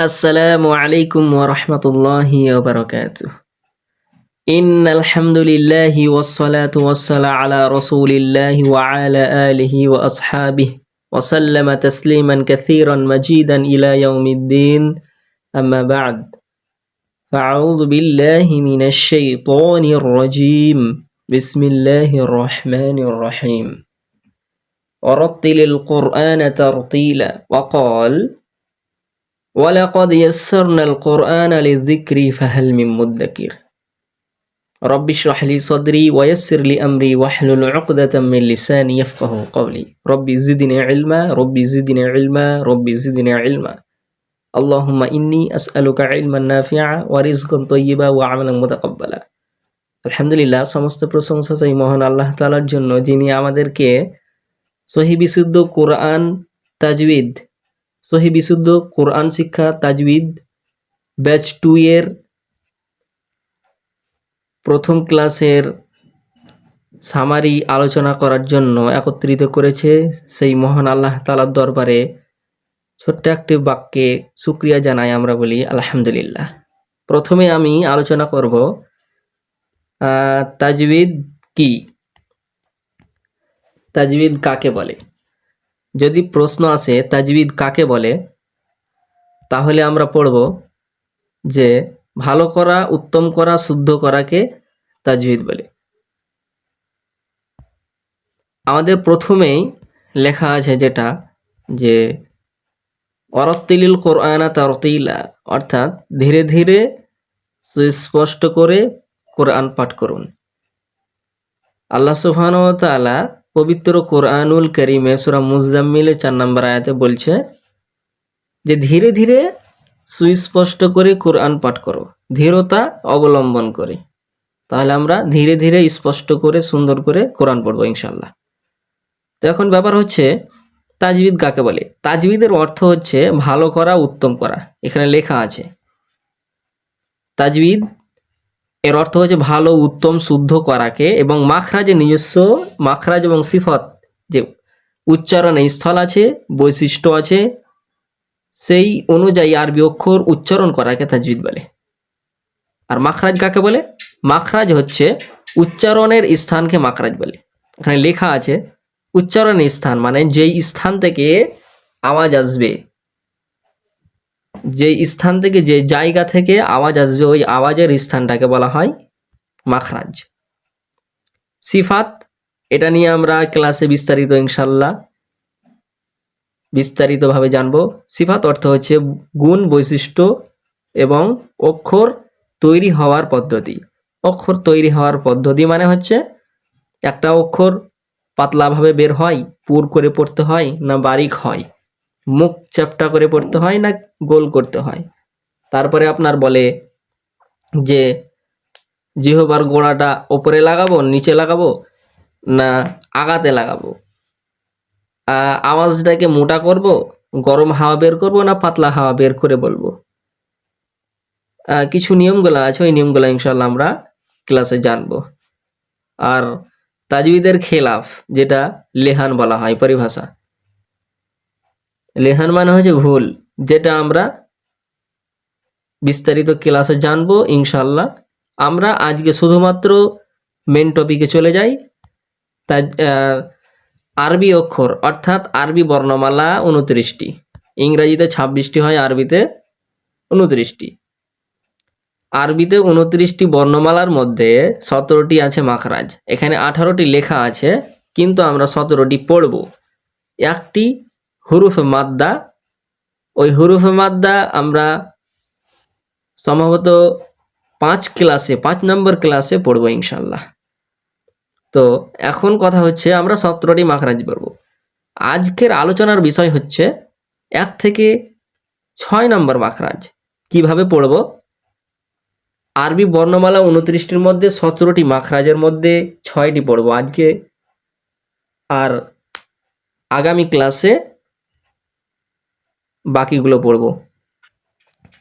السلام عليكم ورحمة الله وبركاته. إن الحمد لله والصلاة والسلام على رسول الله وعلى آله وأصحابه وسلم تسليما كثيرا مجيدا إلى يوم الدين. أما بعد فأعوذ بالله من الشيطان الرجيم. بسم الله الرحمن الرحيم. ورتل القرآن ترتيلا وقال ওয়ালাকদ ইয়াসসারনাল কোরআন আলি যিকরি ফাহাল মিম মুদ্দাকির। রব্বিশ রাহলি সদরি ওয়াইসির লি আমরি ওয়াহলুল উকদাতাম মিন লিসানি ইয়াফকাহু কওলি রব্বি জিদনি ইলমা, রব্বি জিদনি ইলমা, রব্বি জিদনি ইলমা। আল্লাহুম্মা ইন্নি আসআলুকা ইলমান নাফিআ ওয়া রিজকান তাইয়্যিবা ওয়া আমালান মুতাকাব্বালা। আলহামদুলিল্লাহ, সমস্ত প্রশংসা চাই মহান আল্লাহ তালার জন্য যিনি আমাদেরকে সহি বিশুদ্ধ কোরআন তাজওয়িদ সহি বিশুদ্ধ কোরআন শিক্ষা, তাজবিদ, ব্যাচ টু এর প্রথম ক্লাসের সামারি আলোচনা করার জন্য একত্রিত করেছে সেই মহান আল্লাহ তালার দরবারে। ছোট্ট একটি বাক্যে শুক্রিয়া জানাই আমরা বলি, আলহামদুলিল্লাহ। প্রথমে আমি আলোচনা করব তাজউইদ কি? তাজবিদ কাকে বলে? যদি প্রশ্ন আসে, তাজবিদ কাকে বলে? তাহলে আমরা পড়ব যে ভালো করা, উত্তম করা, শুদ্ধ করাকে তাজবিদ বলে। আমাদের প্রথমেই লেখা আছে যেটা যে, অরত্তিলিল কোরআনা তারতিলা অর্থাৎ ধীরে ধীরে সুস্পষ্ট করে কোরআন পাঠ করুন। আল্লাহ সুবহান তাআলা পবিত্র কোরআনুল করিমে সুরা মুজাম্মিলে চার নম্বর আয়াতে বলছে যে ধীরে ধীরে সুস্পষ্ট করে কোরআন পাঠ করো, ধীরতা অবলম্বন করে। তাহলে আমরা ধীরে ধীরে স্পষ্ট করে, সুন্দর করে কোরআন পড়ব ইনশাল্লাহ তো এখন ব্যাপার হচ্ছে, তাজবিদ কাকে বলে? তাজবিদের অর্থ হচ্ছে ভালো করা, উত্তম করা। এখানে লেখা আছে, তাজবিদ এর অর্থ হচ্ছে ভালো, উত্তম, শুদ্ধ করাকে এবং মাখরাজের নিজস্ব, মাখরাজ এবং সিফত যে উচ্চারণে স্থল আছে, বৈশিষ্ট্য আছে, সেই অনুযায়ী আরবি অক্ষর উচ্চারণ করাকে তাজবিদ বলে। আর মাখরাজ কাকে বলে? মাখরাজ হচ্ছে উচ্চারণের স্থানকে মাখরাজ বলে। এখানে লেখা আছে, উচ্চারণের স্থান মানে যেই স্থান থেকে আওয়াজ আসবে যে স্থান থেকে, যে জায়গা থেকে আওয়াজ আসবে, ওই আওয়াজের স্থানটাকে বলা হয় মাখরাজ। সিফাত, এটা নিয়ে আমরা ক্লাসে বিস্তারিত ইনশাল্লাহ বিস্তারিতভাবে জানব। সিফাত অর্থ হচ্ছে গুণ, বৈশিষ্ট্য এবং অক্ষর তৈরি হওয়ার পদ্ধতি। অক্ষর তৈরি হওয়ার পদ্ধতি মানে হচ্ছে একটা অক্ষর পাতলাভাবে বের হয়, পুর করে পড়তে হয় না বারিক হয়? মুখ চ্যাপটা করে পড়তে হয় না গোল করতে হয়। তারপরে আপনার বলে যে, জিহবার গোড়াটা ওপরে লাগাবো, নিচে লাগাবো, না আগাতে লাগাবো? আওয়াজটাকে মোটা করব, গরম হাওয়া বের করব না পাতলা হাওয়া বের করে বলব? কিছু নিয়মগুলো আছে, ওই নিয়মগুলো ইনশাল্লাহ আমরা ক্লাসে জানব। আর তাজবিদের খেলাফ, যেটা লেহান বলা হয়, পরিভাষা। লেহান মানে হচ্ছে ভুল। যেটা আমরা বিস্তারিত ক্লাসে জানব ইনশাল্লাহ আমরা আজকে শুধুমাত্র মেন টপিকে চলে যাই। তাই আরবি অক্ষর, অর্থাৎ আরবি বর্ণমালা উনত্রিশটি। ইংরাজিতে ছাব্বিশটি হয়, আরবিতে উনত্রিশটি। আরবিতে উনত্রিশটি বর্ণমালার মধ্যে সতেরোটি আছে মাখরাজ। এখানে আঠারোটি লেখা আছে, কিন্তু আমরা সতেরোটি পড়ব। একটি হুরুফ মাদ্দা ওই হুরুফে মাদ্দা আমরা সম্ভবত পাঁচ ক্লাসে, পাঁচ নম্বর ক্লাসে পড়ব ইনশাল্লাহ তো এখন কথা হচ্ছে আমরা সতেরোটি মাখরাজ পড়ব। আজকের আলোচনার বিষয় হচ্ছে এক থেকে ছয় নম্বর মাখরাজ। কীভাবে পড়ব? আরবি বর্ণমালা উনত্রিশটির মধ্যে সতেরোটি মাখরাজের মধ্যে ছয়টি পড়ব আজকে। আর আগামী ক্লাসে বাকিগুলো পড়ব।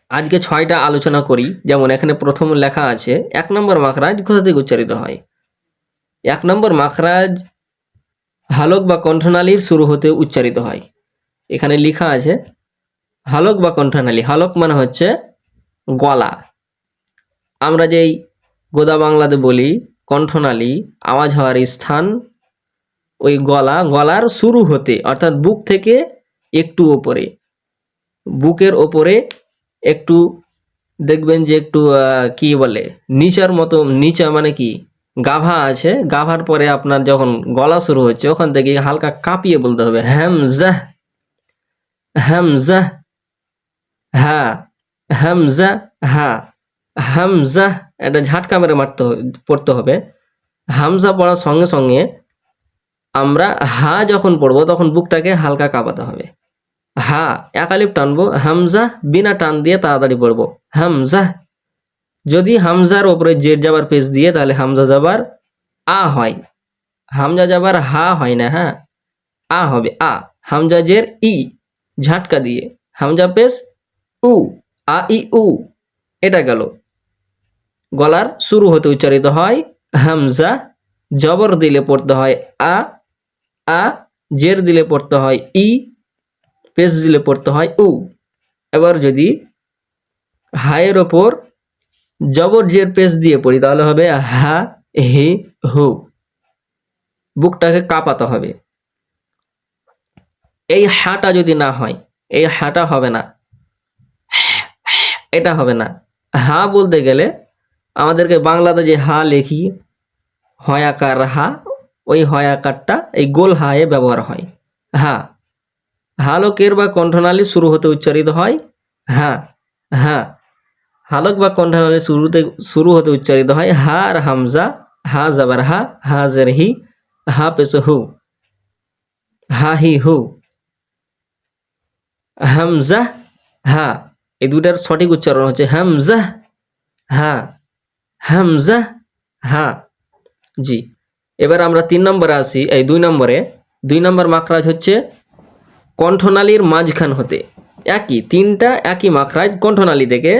আজকে ছয়টা আলোচনা করি, যেমন এখানে প্রথম লেখা আছে, এক নম্বর মাখরাজ কোথা থেকে উচ্চারিত হয়? এক নম্বর মাখরাজ হালক বা কণ্ঠনালীর শুরু হতে উচ্চারিত হয়। এখানে লেখা আছে, হালক বা কণ্ঠনালী, হালক মানে হচ্ছে গলা। আমরা যেই গোদা বাংলাতে বলি, কণ্ঠনালী, আওয়াজ হওয়ার স্থান, ওই গলা, গলার শুরু হতে, অর্থাৎ বুক থেকে একটু ওপরে। বুকের ওপরে একটু দেখবেন যে একটু কি বলে, নিচার মতো, নিচা মানে কি, গাভা আছে, গাভার পরে আপনার যখন গলা শুরু হচ্ছে, ওখান থেকে হালকা কাঁপিয়ে বলতে হবে হ্যামজাহ হ্যামজাহ হ্যাঁ হামজা হ্যাঁ হামজা, এটা ঝাটকা মেরে মারতে পড়তে হবে। হামজা পড়ার সঙ্গে সঙ্গে আমরা হা যখন পড়ব, তখন বুকটাকে হালকা কাঁপাতে হবে। হা একালিপ টানবো, হামজা বিনা টান দিয়ে তাড়াতাড়ি পড়ব। হামজা, যদি হামজার ওপরে জের যাবার পেজ দিয়ে, তাহলে হামজা যাবার আ হয়। হামজা যাবার হা হয় না হ্যাঁ? আ হবে, আ। হামজা জের ই, ঝাটকা দিয়ে। হামজা পেস উ, আ, ই, উ, এটা গেল। গলার শুরু হতে উচ্চারিত হয় হামজা, জবর দিলে পড়তে হয় আ আ, জের দিলে পড়তে হয় ই পেশ দিলে পড়তে হয় উ। এবার যদি হায়ের ওপর জবর জের পেস দিয়ে পড়ি, তাহলে হবে হা, হি, হু। বুকটাকে কাঁপাতে হবে। এই হাটা যদি না হয়, এই হাটা হবে না, এটা হবে না। হা বলতে গেলে আমাদেরকে বাংলাতে যে হা লেখি, হয় আকার হা, ওই হয় আকারটা এই গোল হায়ে ব্যবহার হয়। হা। হালকের বা কণ্ঠনালী শুরু হতে উচ্চারিত হয়? হ্যাঁ হ্যাঁ হালক বা কণ্ঠনালী শুরুতে, শুরু হতে উচ্চারিত হয় হা আর হামজা, হা জাবার হা হা জের হি, হা পেশ হু। হা হি হু। হামজা, হা। এই দুটার সঠিক উচ্চারণ হচ্ছে হামজা, হা। হামজা, হা। জি। এবার আমরা তিন নম্বরে আসি, এই দুই নম্বরে। দুই নম্বর মাখরাজ হচ্ছে কণ্ঠনালীর মাঝখান হতে। একই, তিনটা একই মাখরাজ কণ্ঠনালী থেকে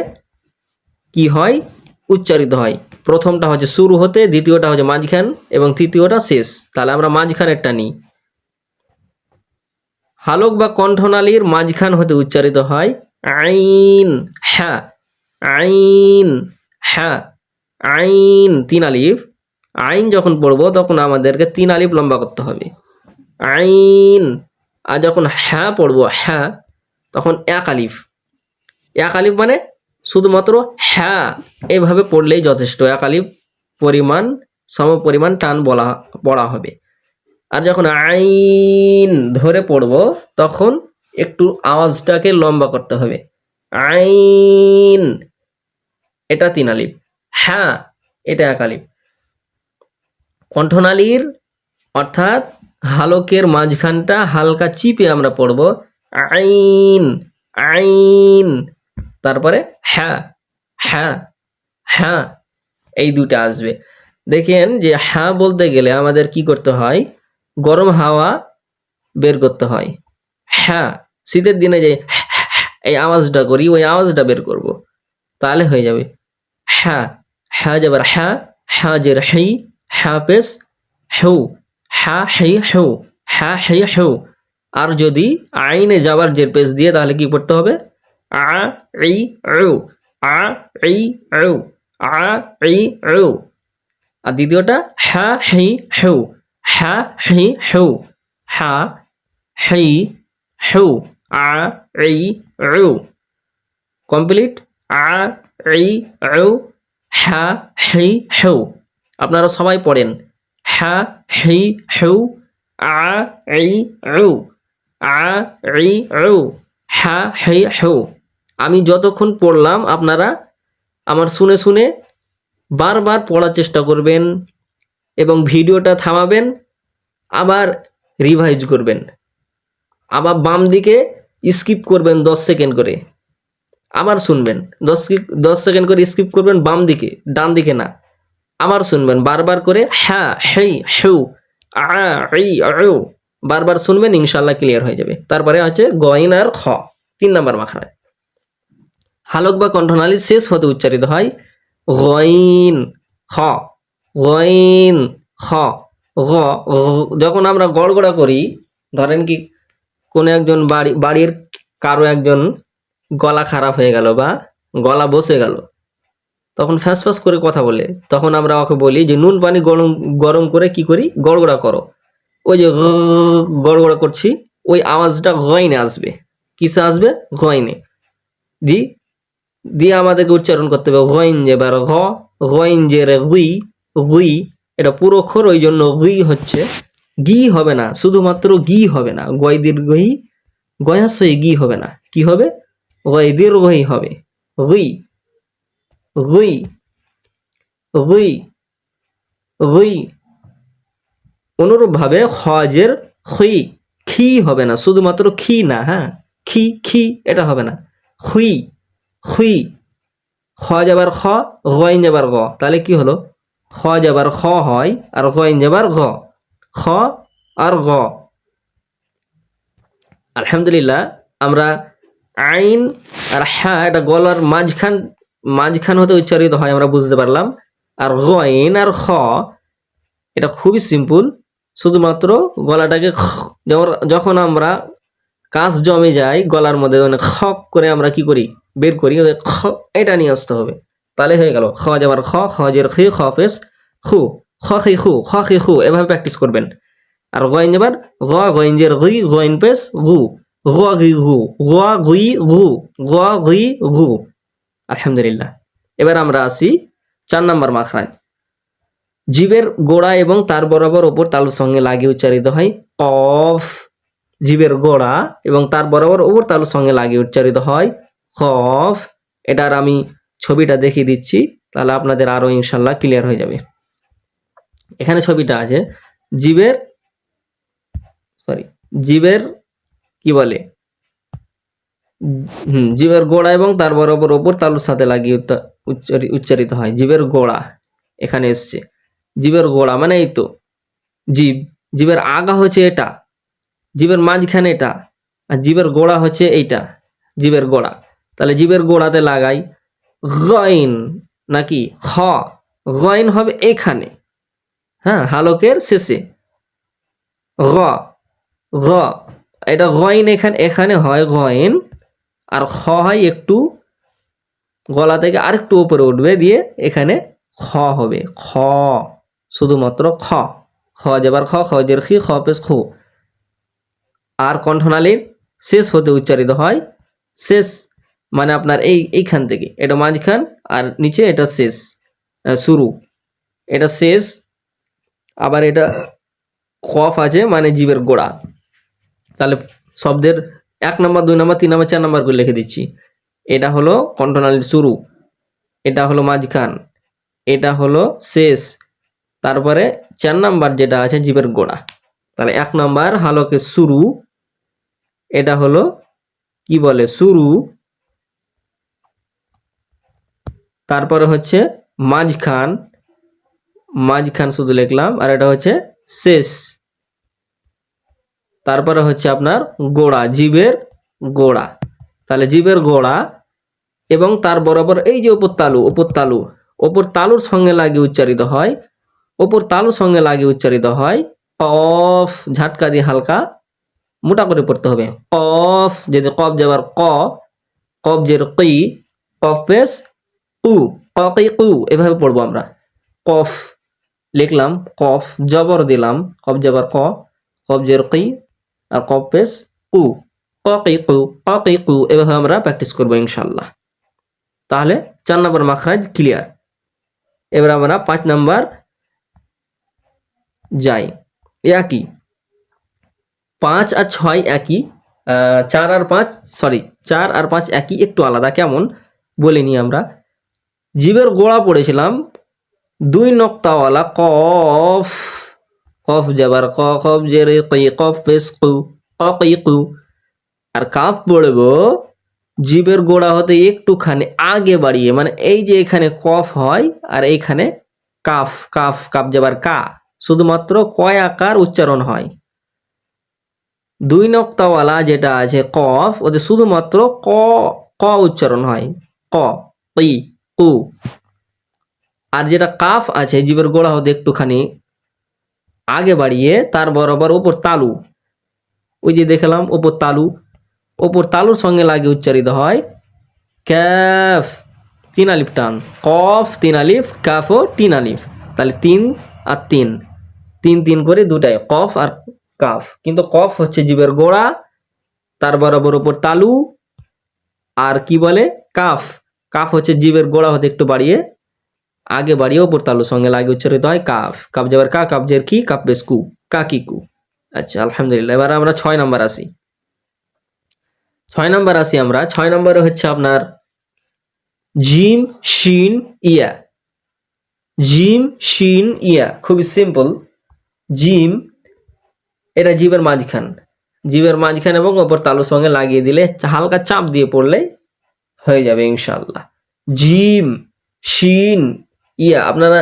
কি হয়? উচ্চারিত হয়। প্রথমটা হচ্ছে শুরু হতে, দ্বিতীয়টা হচ্ছে মাঝখান এবং তৃতীয়টা শেষ। তাহলে আমরা মাঝখানেরটা নিই। হালক বা কণ্ঠনালীর মাঝখান হতে উচ্চারিত হয় আইন হ্যাঁ আইন হ্যাঁ আইন, তিন আলিফ। আইন যখন পড়ব তখন আমাদেরকে তিন আলিফ লম্বা করতে হবে। আইন আর যখন হ্যাঁ পড়ব হ্যাঁ তখন এক আলিফ। এক আলিফ মানে শুধুমাত্র হ্যাঁ এভাবে পড়লেই যথেষ্ট। এক আলিফ পরিমাণ, সম পরিমাণ টান বলা, পড়া হবে। আর যখন আইন ধরে পড়ব, তখন একটু আওয়াজটাকে লম্বা করতে হবে। আইন, এটা তিন আলিফ। হ্যাঁ এটা এক আলিফ। কণ্ঠনালীর, অর্থাৎ হালকের মাঝখানটা হালকা চিপে আমরা পড়ব। আইন আইন। তারপরে হ্যাঁ হ্যাঁ হ্যাঁ। এই দুটা আসবে। দেখেন যে হ্যাঁ বলতে গেলে আমাদের কি করতে হয়? গরম হাওয়া বের করতে হয়। হ্যাঁ শীতের দিনে যে এই আওয়াজটা করি, ওই আওয়াজটা বের করব। তাহলে হয়ে যাবে। হ্যাঁ হ্যাঁ যাবার হ্যাঁ হ্যাঁ জের হেই হ্যাঁ পেস হেউ হ্যাঁ হেই হেউ হ্যাঁ হেই হেউ আর যদি আইনে যাবার যে পেস দিয়ে, তাহলে কি পড়তে হবে? আ, ই, উ, আ, ই, উ, আ, ই, উ। আর দ্বিতীয়টা হ্যাঁ হেই হেউ হ্যাঁ হেই হেউ হ্যাঁ হেই হেউ আ, ই, উ। কমপ্লিট? আ, ই, উ হ্যা হেই হেউ আপনারা সবাই পড়েন। হ্যা হেই হেউ আ, ই, উ, আ, ই, উ হ্যা হেই হেউ আমি যতক্ষণ পড়লাম, আপনারা আমার শুনে শুনে বারবার পড়ার চেষ্টা করবেন এবং ভিডিওটা থামাবেন, আবার রিভাইজ করবেন। আবার বাম দিকে স্কিপ করবেন দশ সেকেন্ড করে। আবার শুনবেন। দশ দশ সেকেন্ড করে স্কিপ করবেন বাম দিকে, ডান দিকে না। আবার শুনবেন, বারবার করে হ্যাঁ হেই, হেউ বারবার শুনবেন ইনশাল্লাহ ক্লিয়ার হয়ে যাবে। তারপরে আছে গইন আর খ, তিন নম্বর মাখায় হালক বা কণ্ঠনালী শেষ হতে উচ্চারিত হয় গইন খ গইন খ গ- যখন আমরা গড়গড়া করি, ধরেন কি কোনো একজন বাড়ি, বাড়ির কারও একজন গলা খারাপ হয়ে গেল বা গলা বসে গেল তখন ফ্যাঁস ফ্যাঁস করে কথা বলে। তখন আমরা ওকে বলি যে, নুন পানি গরম গরম করে কি করি? গড়গড়া করো। ওই যে গড়গড়া করছি, ওই আওয়াজটা গয়নে আসবে। কিসে আসবে? গয়নে দি, দিয়ে আমাদেরকে উচ্চারণ করতে হবে গইন যে বার ঘ গইন যে রে গুই গুই এটা পুরো ওই জন্য গুই হচ্ছে গি হবে না, শুধুমাত্র গি হবে না। গয় দীর্ঘই গয়াশয় গি হবে না। কি হবে? গয় দীর্ঘই হবে। গুই গুই গুই গুই অনুরূপভাবে হজের খুই খি হবে না, শুধুমাত্র খি না হ্যাঁ? খি খি, এটা হবে না। খুই খুই খ যাবার খ, গইন যাবার গ। তাহলে কি হলো? খ যাবার খ হয় আর গইন যাবার গ। খ আর গ। আলহামদুলিল্লাহ, আমরা আইন আর হ্যাঁ এটা গলার মাঝখান মাঝখান হতে উচ্চারিত হয়, আমরা বুঝতে পারলাম। আর গইন আর খ, এটা খুবই সিম্পল শুধুমাত্র গলাটাকে যখন আমরা কাঁচ জমে যায় গলার মধ্যে মানে খ করে আমরা কি করি? বের করি খ, এটা নিয়ে আসতে হবে। তাহলে হয়ে গেল, খ যাবার খ খজের খি, খ ফেস খু খ খি খু খ খি খু এভাবে প্র্যাকটিস করবেন। আর গইন যাবার, গ গইনজের গুই গইন পেস গু গ গি গু গ গুই গু গ গুই গু আলহামদুলিল্লাহ। এবার আমরা আসি চার নম্বর মাখরাজ জীবের গোড়া এবং তার বরাবর ওপর তালুর সঙ্গে লাগিয়ে উচ্চারিত হয় কফ। জীবের গোড়া এবং তার বরাবর ওপর তালুর সঙ্গে লাগিয়ে উচ্চারিত হয় কফ। এটার আমি ছবিটা দেখিয়ে দিচ্ছি, তাহলে আপনাদের আরও ইনশাল্লাহ ক্লিয়ার হয়ে যাবে। এখানে ছবিটা আছে, জীবের সরি জীবের কি বলে? জীবের গোড়া এবং তার বরাবর ওপর তালুর সাথে লাগিয়ে উচ্চারিত হয়। জীবের গোড়া এখানে এসছে। জীবের গোড়া মানে এই তো জীব। জীবের আগা হচ্ছে এটা। জীবের মাঝখানে এটা। আর জীবের গোড়া হচ্ছে এইটা। জীবের গোড়া। তাহলে জীবের গোড়াতে লাগাই গইন নাকি? খ। গইন হবে এখানে। হ্যাঁ হালকের শেষে। গ। গ। এটা গইন এখানে এখানে হয় গইন আর খ হয় একটু গলা থেকে আরেকটু উপরে উঠবে, দিয়ে এখানে খ হবে। খ, শুধুমাত্র খ। খ যাবার খ খ জের খি, খ পেশ খু। আর কণ্ঠনালীর শেষ হতে উচ্চারিত হয় শেষ মানে আপনার এই, এইখান থেকে। এটা মাঝখান আর নিচে এটা শেষ শুরু। এটা শেষ, আবার এটা কফ আছে মানে জীবের গোড়া। তাহলে শব্দের এক নম্বর, দুই নম্বর, তিন নম্বর, চার নম্বর করে লিখে দিচ্ছি। এটা হলো কণ্ঠনালীর শুরু। এটা হলো মাঝখান। এটা হলো শেষ। তারপরে চার নাম্বার যেটা আছে জীবের গোড়া। তাহলে এক নাম্বার হালকের শুরু। এটা হলো কি বলে? শুরু। তারপরে হচ্ছে মাঝখান। মাঝখান শুধু লিখলাম। আর এটা হচ্ছে শেষ। তারপরে হচ্ছে আপনার গোড়া, জীবের গোড়া। তাহলে জীবের গোড়া এবং তার বরাবর এই যে ওপর তালু ওপর তালু, ওপর তালুর সঙ্গে লাগিয়ে উচ্চারিত হয়, ওপর তালুর সঙ্গে লাগিয়ে উচ্চারিত হয় কফ, ঝাটকা দিয়ে হালকা মোটা করে পড়তে হবে। কফ যদি কফ যাবার ক, কফ জের কি কফ পেস কু কি কু, এভাবে পড়ব আমরা। কফ, লিখলাম, কফ জবর দিলাম, কফ যাবার ক, কফ জের কি আর কফ পেস কু কি কু কি কু এভাবে আমরা প্র্যাকটিস করব ইনশাল্লাহ তাহলে চার নম্বর মাখরাজ ক্লিয়ার এবার আমরা পাঁচ নম্বর যাই। একই। পাঁচ আর ছয় একই চার আর পাঁচ সরি চার আর পাঁচ একই একটু আলাদা কেমন? বলিনি আমরা। জীবের গোড়া পড়েছিলাম দুই নক্তাওয়ালা কফ। কফ যাবার ক কফ জেরে কই কফ পেস কু ক কু আর কাফ পড়ব জীবের গোড়া হতে একটুখানি আগে বাড়িয়ে মানে এই যে এখানে কফ হয় আর এইখানে কাফ কাফ কাফ যাবার কা, শুধুমাত্র কয় আকার উচ্চারণ হয়। দুই নক্তাওয়ালা যেটা আছে কফ ওদের শুধুমাত্র ক ক উচ্চারণ হয়। ক কি কু। আর যেটা কাফ আছে, জীবের গোড়া হতে একটুখানি আগে বাড়িয়ে তার বরাবর ওপর তালু। ওই যে দেখলাম, ওপর তালু। ওপর তালুর সঙ্গে লাগে উচ্চারিত হয় ক্যাফ, তিন আলিফ টান। কফ, তিন আলিফ কাফ ও তিন আলিফ। তাহলে তিন আর তিন। তিন তিন করে দুটাই। কফ আর কাফ। কিন্তু কফ হচ্ছে জীবের গোড়া, তার বরাবর ওপর তালু। আর কি বলে? কাফ। কাফ হচ্ছে জীবের গোড়া হতে একটু বাড়িয়ে আগে ওপর তালুর সঙ্গে লাগে উচ্চারিত হয় কাফ কাপ যাবার কা কাপজের কি কাপ বেশ কু কাকি কু আচ্ছা আলহামদুলিল্লাহ এবার আমরা ছয় নাম্বার আসি ছয় নাম্বার আসি আমরা ছয় নম্বরে হচ্ছে আপনার জিম শিন ইয়া জিম শিন ইয়া খুবই সিম্পল জিম এটা জীবের মাঝখান জীবের মাঝখান এবং ওপর তালুর সঙ্গে লাগিয়ে দিলে হালকা চাপ দিয়ে পড়লে হয়ে যাবে ইনশাল্লাহ জিম শিন ইয়া, আপনারা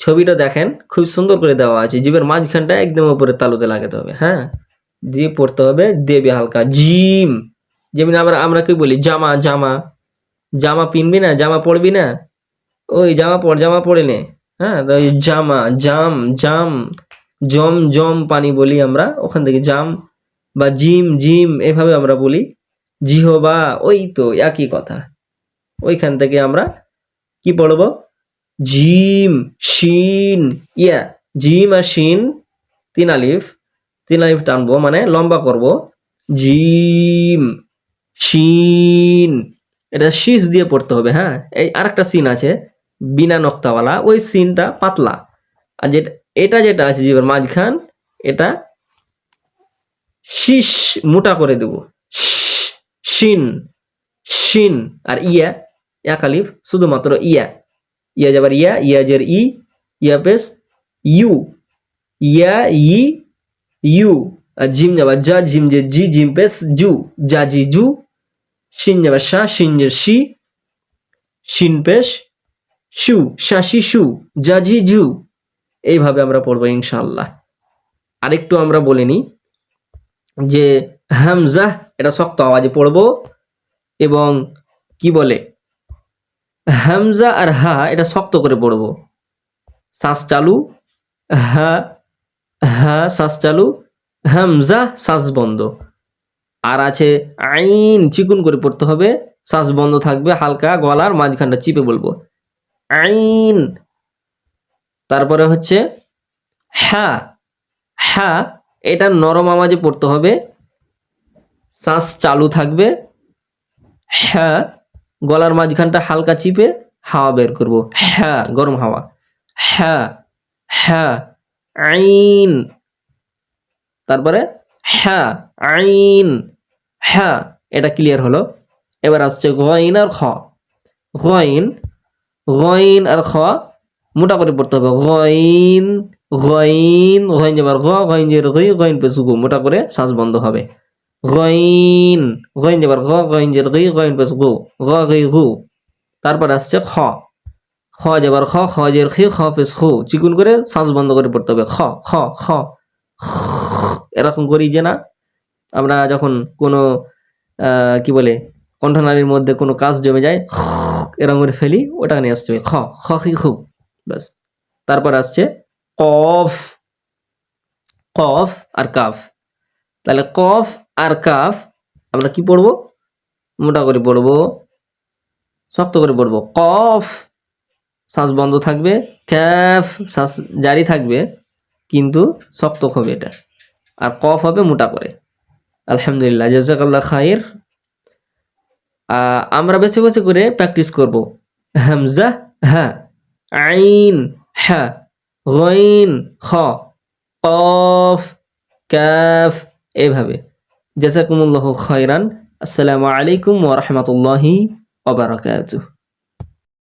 ছবিটা দেখেন, খুব সুন্দর করে দেওয়া আছে। জীবের মাঝখানটা একদম উপরে তালুতে লাগাতে হবে হ্যাঁ? দিয়ে পড়তে হবে দেবে হালকা, জিম। যেমন আমরা আমরা কি বলি, জামা জামা। জামা পিনবি না, জামা পরবি না? ওই জামা পর, জামা পরে নে হ্যাঁ? ওই জামা, জাম জাম, জম জম পানি বলি আমরা, ওখান থেকে জাম বা জিম জিম এভাবে আমরা বলি। জিহবা, ওই তো একই কথা। ওইখান থেকে আমরা কি পড়ব? জিম, শিন, ইয়া, জিম আর শিন, তিন আলিফ তিন আলিফ টানবো মানে লম্বা করব। জিম, শিন, এটা শীষ দিয়ে পড়তে হবে হ্যাঁ? এই আরেকটা সিন আছে, বিনা নক্তাওয়ালা, ওই সিনটা পাতলা। আর যেটা, এটা যেটা আছে জীবের মাঝখান, এটা শীষ মোটা করে দেব। শিন শিন আর ইয়া, এক আলিফ, শুধুমাত্র ইয়া। ইয়া যাবার ইয়া ইয়া জের ই ইয়া পেস ইউ ইয়া ই ইউ আর জিম যাবার যা জিম যে জি জিম পেস জু যা জি জু শিন যাবার শা শিন জের শি শিন পেশ শু শাসি শু যা জাজি জু এইভাবে আমরা পড়ব ইনশাল্লাহ আরেকটু আমরা বলে নিই যে হামজা এটা শক্ত আওয়াজে পড়ব এবং কি বলে হামজা আর হা, এটা শক্ত করে পড়ব। শ্বাস চালু, হা হা শ্বাস চালু, হামজা শ্বাস বন্ধ। আর আছে আইন, চিকুন করে পড়তে হবে। শ্বাস বন্ধ থাকবে, হালকা গলার মাঝখানটা চিপে বলব। আইন। তারপরে হচ্ছে হ্যাঁ হ্যাঁ এটা নরম আওয়াজে পড়তে হবে। শ্বাস চালু থাকবে হ্যাঁ গলার মাঝখানটা হালকা চিপে হাওয়া বের করব। হ্যাঁ গরম হাওয়া। হ্যাঁ হ্যাঁ আইন। তারপরে হ্যাঁ আইন। হ্যাঁ এটা ক্লিয়ার হলো। এবার আসছে গইন আর খ। গইন গইন আর খ মোটা করে পড়তে হবে। গইন গইন গইন যাবার গ, গইন যে গই, গইন পে সুগু। মোটা করে শ্বাস বন্ধ হবে। গইন গইন যাবার গ, গইন যে গই, গইন পে সুগু গ গই গু। তারপর আসছে খ। খ যাবার খ খ জের খি, খ পেস খু। চিকুন করে শ্বাস বন্ধ করে পড়তে হবে। খ খ খ। এরকম করি যে না, আমরা যখন কোনো কি বলে, কণ্ঠনালীর মধ্যে কোনো কাজ জমে যায়, এরকম করে ফেলি ওটা নিয়ে আসতে হবে। খ খ খি খু, ব্যাস। তারপর আসছে কফ। কফ আর কাফ। তাহলে কফ আর কাফ আমরা কি পড়ব? মোটা করে পড়ব। শক্ত করে পড়ব। কফ, শ্বাস বন্ধ থাকবে। ক্যাফ, শ্বাস জারি থাকবে। কিন্তু শক্ত হবে এটা। আর কফ হবে মোটা করে। আলহামদুলিল্লাহ, জাজাকাল্লাহ খাইর। আমরা বেশি বেশি করে প্র্যাকটিস করব। হামজা হ্যাঁ আইন হ্যাঁ গইন, খ। কফ কাফ এভাবে। জাজাকুমুল্লাহ খৈরান আসসালামু আলাইকুম ওরহমতুল্লাহি ওবরাকাতুহ